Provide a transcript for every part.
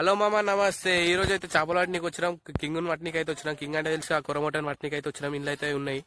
Hello మామ నమస్తే. ఈ రోజు అయితే చేపల వాటికి వచ్చినాం కింగ్ వాటికి అయితే వచ్చినాం. కింగ్ అంటే తెలిసి? ఆ కొరమటన్ వాటికి అయితే వచ్చినాం. ఇండ్లు అయితే ఉన్నాయి.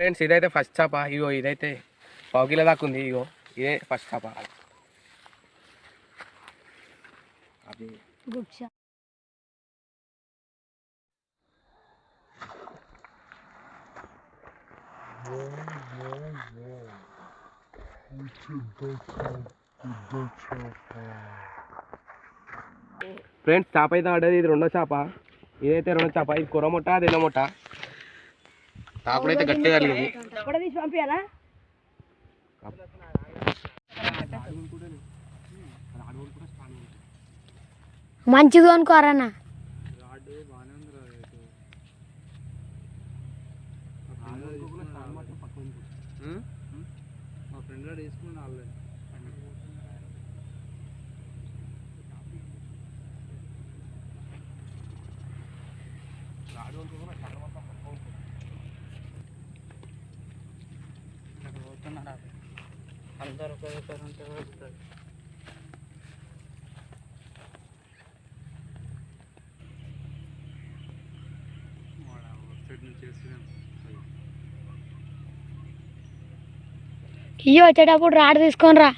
ఫ్రెండ్స్ ఇదైతే ఫస్ట్ చేప ఇగో ఇదైతే పావు కిలో దాకా ఉంది. ఇగో ఇదే ఫస్ట్ చేప ఫ్రెండ్స్ చేప అయితే ఆడేది. ఇది రెండో చేప ఇదైతే రెండో చేప ఇది కుర్రముట్ట అది ఎల్లముట్ట తాకుడైతే గట్టిగా కలిగింది కూడా తీసి పంపించాలా మంచిది అనుకోరన్న మా ఫ్రెండ్ గారు ఆల్రెడీ అందరు ఒక దగ్గర ఉంటే వేసుకున్నాం ఇయ్యో వచ్చేటప్పుడు రాడ్ తీసుకొని రా.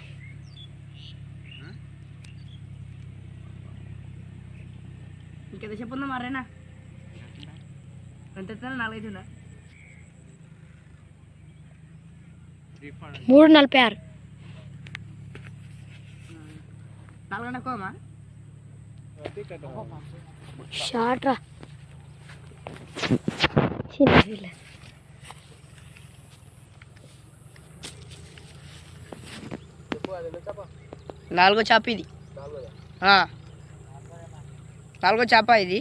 ఇంకేదో చెప్పుందా మరేనా? ఎంత ఎత్తున్నా నాలుగైదు ఉందా మూడు నలభై ఆరు నాలుగు కోమా షార్ట్ రా చిన్న. నాలుగో చేప ఇది. నాలుగో చేప ఇది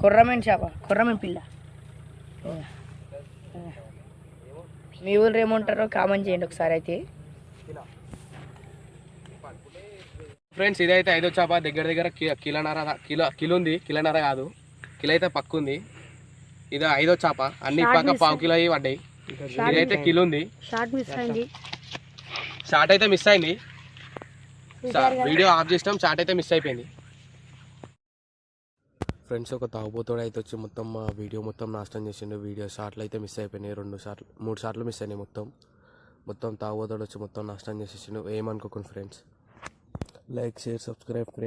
కుర్రమేన్ చేప కుర్రమేన్ పిల్ల. మీ ఊళ్ళో ఏమంటారో కామెంట్ చేయండి ఒకసారి అయితే. ఫ్రెండ్స్ ఇదైతే ఐదో చేప. దగ్గర దగ్గర కి- కిలోన్నర దా- కిలో కిలో ఉంది కిలోన్నర కాదు. కిలో అయితే పక్కు ఉంది ఇది ఐదో చేప. అన్ని పక్క పావు కిలో అయ్యి పడ్డాయి. ఇదైతే కిలో ఉంది షార్ట్ మిస్ అయింది. షార్ట్ అయితే మిస్ అయింది. వీడియో ఆఫ్ చేసినాం. షార్ట్ అయితే మిస్ అయిపోయింది. ఫ్రెండ్స్ ఒక తాగుబోతోడు అయితే వచ్చి మొత్తం మా వీడియో మొత్తం నాశనం చేసిండు. వీడియో షార్ట్లు అయితే మిస్ అయిపోయినాయి. రెండు షార్ట్లు మూడు షార్ట్లు మిస్ అయినాయి మొత్తం. మొత్తం తాగుబోతోడు వచ్చి మొత్తం నాశనం చేసేసిండు. ఏమనుకోకండి friends. Like share subscribe friends